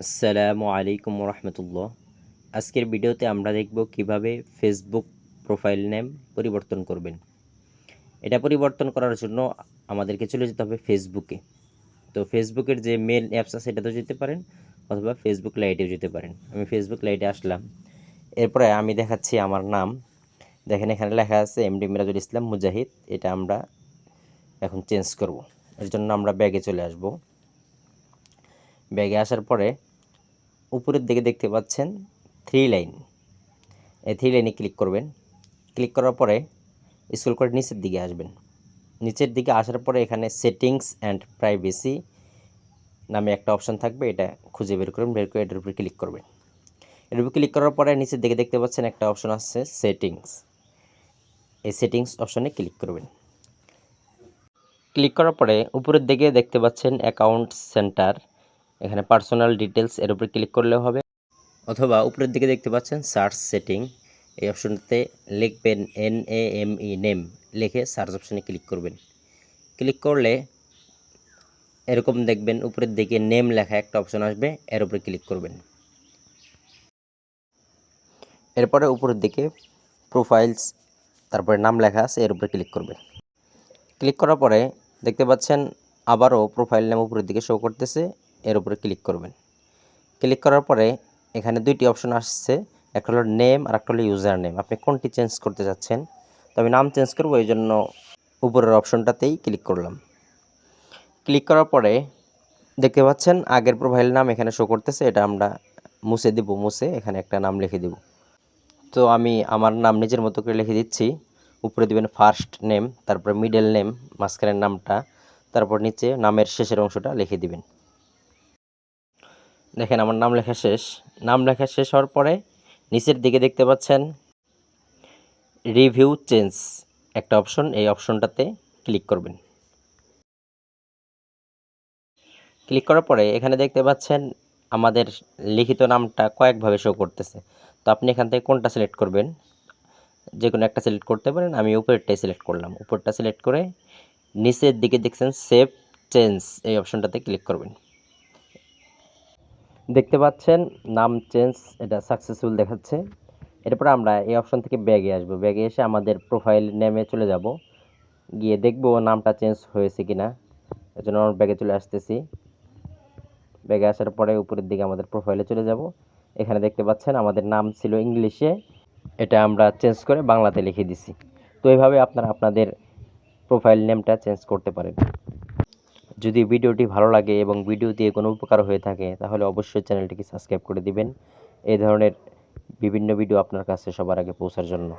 আসসালামু আলাইকুম রহমতুল্লাহ আজকের ভিডিওতে আমরা দেখব কীভাবে ফেসবুক প্রোফাইল নেম পরিবর্তন করবেন। এটা পরিবর্তন করার জন্য আমাদেরকে চলে যেতে হবে ফেসবুকে তো ফেসবুকের যে মেল অ্যাপস আছে এটাতেও যেতে পারেন অথবা ফেসবুক লাইটেও যেতে পারেন। আমি ফেসবুক লাইটে আসলাম। এরপরে আমি দেখাচ্ছি আমার নাম। দেখেন এখানে লেখা আছে এমডি মিরাজুল ইসলাম মুজাহিদ এটা আমরা এখন চেঞ্জ করব। এর জন্য আমরা ব্যাগে চলে আসব। ব্যাগে আসার পরে উপরের দিকে দেখতে পাচ্ছেন থ্রি লাইন এই থ্রি লাইনে ক্লিক করবেন। ক্লিক করার পরে স্কুল করে নিচের দিকে আসবেন। নিচের দিকে আসার পরে এখানে সেটিংস অ্যান্ড প্রাইভেসি নামে একটা অপশন থাকবে। এটা খুঁজে বের করবেন বের করে এটার উপরে ক্লিক করবেন। এর উপর ক্লিক করার পরে নিচের দিকে দেখতে পাচ্ছেন একটা অপশন আসছে সেটিংস এই সেটিংস অপশনে ক্লিক করবেন। ক্লিক করার পরে উপরের দিকে দেখতে পাচ্ছেন অ্যাকাউন্ট সেন্টার এখানে পার্সোনাল ডিটেলস এর উপরে ক্লিক করলেও হবে। অথবা উপরের দিকে দেখতে পাচ্ছেন সার্চ সেটিং এই অপশনটাতে লিখবেন N A M E name লিখে সার্চ অপশনে ক্লিক করবেন। ক্লিক করলে এরকম দেখবেন উপরের দিকে নেম লেখা একটা অপশন আসবে, এর উপরে ক্লিক করবেন। এরপরে উপরের দিকে প্রোফাইলস তারপরে নাম লেখা আছে, এর উপরে ক্লিক করবেন। ক্লিক করার পরে দেখতে পাচ্ছেন আবারও প্রোফাইল নাম উপরের দিকে শো করতেছে এর উপরে ক্লিক করবেন। ক্লিক করার পরে এখানে দুইটি অপশন আসছে, একটা হলো নেম আর একটা হলো ইউজার নেম আপনি কোনটি চেঞ্জ করতে চাচ্ছেন? তো আমি নাম চেঞ্জ করব, এই জন্য উপরের অপশনটাতেই ক্লিক করলাম। ক্লিক করার পরে দেখতে পাচ্ছেন আগের প্রোফাইল নাম এখানে শো করতেছে, এটা আমরা মুছে দেব, মুছে এখানে একটা নাম লিখে দেব। তো আমি আমার নাম নিজের মতো করে লিখে দিচ্ছি, উপরে দিবেন ফার্স্ট নেম তারপরে মিডল নেম মাঝখানের নামটা, তারপর নিচে নামের শেষের অংশটা লিখে দিবেন। দেখেন আমার নাম লেখা শেষ। নাম লেখা শেষ হওয়ার পরে নিচের দিকে দেখতে পাচ্ছেন রিভিউ চেঞ্জ। একটা অপশন, এই অপশনটাতে ক্লিক করবেন। ক্লিক করার পরে এখানে দেখতে পাচ্ছেন আমাদের লিখিত নামটা কয়েকভাবে শো করতেছে। তো আপনি এখান থেকে কোনটা সিলেক্ট করবেন? যে কোনো একটা সিলেক্ট করতে পারেন, আমি উপরেরটাই সিলেক্ট করলাম। উপরটা সিলেক্ট করে নিচের দিকে দেখছেন সেভ চেঞ্জ এই অপশনটাতে ক্লিক করবেন। দেখতে পাচ্ছেন, নাম চেঞ্জ, এটা সাকসেসফুল দেখাচ্ছে। এরপর আমরা এই অপশন থেকে ব্যাগে আসব। ব্যাগে এসে আমাদের প্রোফাইল নেমে চলে যাব। গিয়ে দেখব নামটা চেঞ্জ হয়েছে কিনা। এজন্য আমরা ব্যাগে চলে আসতেছি। ব্যাগে আসার পরে উপরের দিকে আমাদের প্রোফাইলে চলে যাব। এখানে দেখতে পাচ্ছেন, আমাদের নাম ছিল ইংলিশে। এটা আমরা চেঞ্জ করে বাংলাতে লিখে দিছি। তো এইভাবে আপনারা আপনাদের প্রোফাইল নেমটা চেঞ্জ করতে পারেন। যদি ভিডিওটি ভালো লাগে এবং ভিডিও দিয়ে কোনো উপকার হয়ে থাকে, তাহলে অবশ্যই চ্যানেলটিকে সাবস্ক্রাইব করে দিবেন। এই ধরনের বিভিন্ন ভিডিও আপনার কাছে সবার আগে পৌঁছার জন্য।